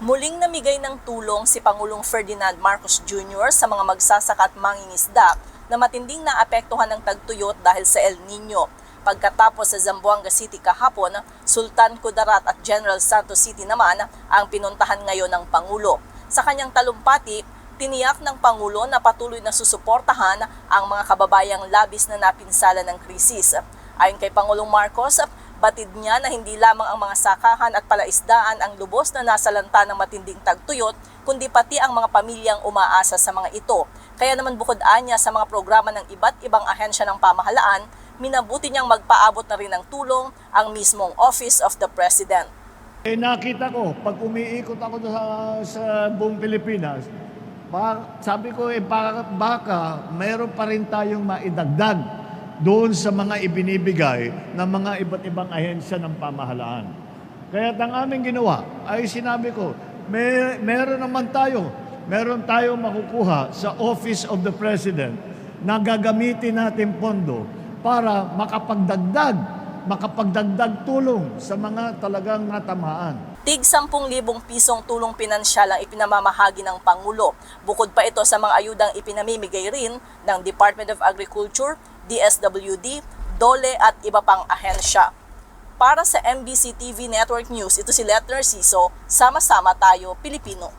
Muling namigay ng tulong si Pangulong Ferdinand Marcos Jr. sa mga magsasaka at mangingisda na matinding naapektuhan ng tagtuyot dahil sa El Nino. Pagkatapos sa Zamboanga City kahapon, Sultan Kudarat at General Santos City naman ang pinuntahan ngayon ng Pangulo. Sa kanyang talumpati, tiniyak ng Pangulo na patuloy na susuportahan ang mga kababayang labis na napinsala ng krisis. Ayon kay Pangulong Marcos, batid niya na hindi lamang ang mga sakahan at palaisdaan ang lubos na nasalanta ng matinding tagtuyot, kundi pati ang mga pamilyang umaasa sa mga ito. Kaya naman bukod anya sa mga programa ng iba't ibang ahensya ng pamahalaan, minabuti niyang magpaabot na rin ng tulong ang mismong Office of the President. Eh nakita ko, pag umiikot ako sa, sa buong Pilipinas, ba- sabi ko, eh baka, baka mayroon pa rin tayong maidagdag doon sa mga ibinibigay ng mga iba't ibang ahensya ng pamahalaan. Kaya ang aming ginawa ay sinabi ko, may, meron naman tayo, meron tayong makukuha sa Office of the President na gagamitin natin pondo para makapagdagdag, makapagdagdag tulong sa mga talagang natamaan. Tig 10,000 pisong tulong pinansyal ang ipinamamahagi ng Pangulo. Bukod pa ito sa mga ayudang ipinamimigay rin ng Department of Agriculture, DSWD, DOLE at iba pang ahensya. Para sa MBC TV Network News, ito si Letner Siso, sama-sama tayo Pilipino.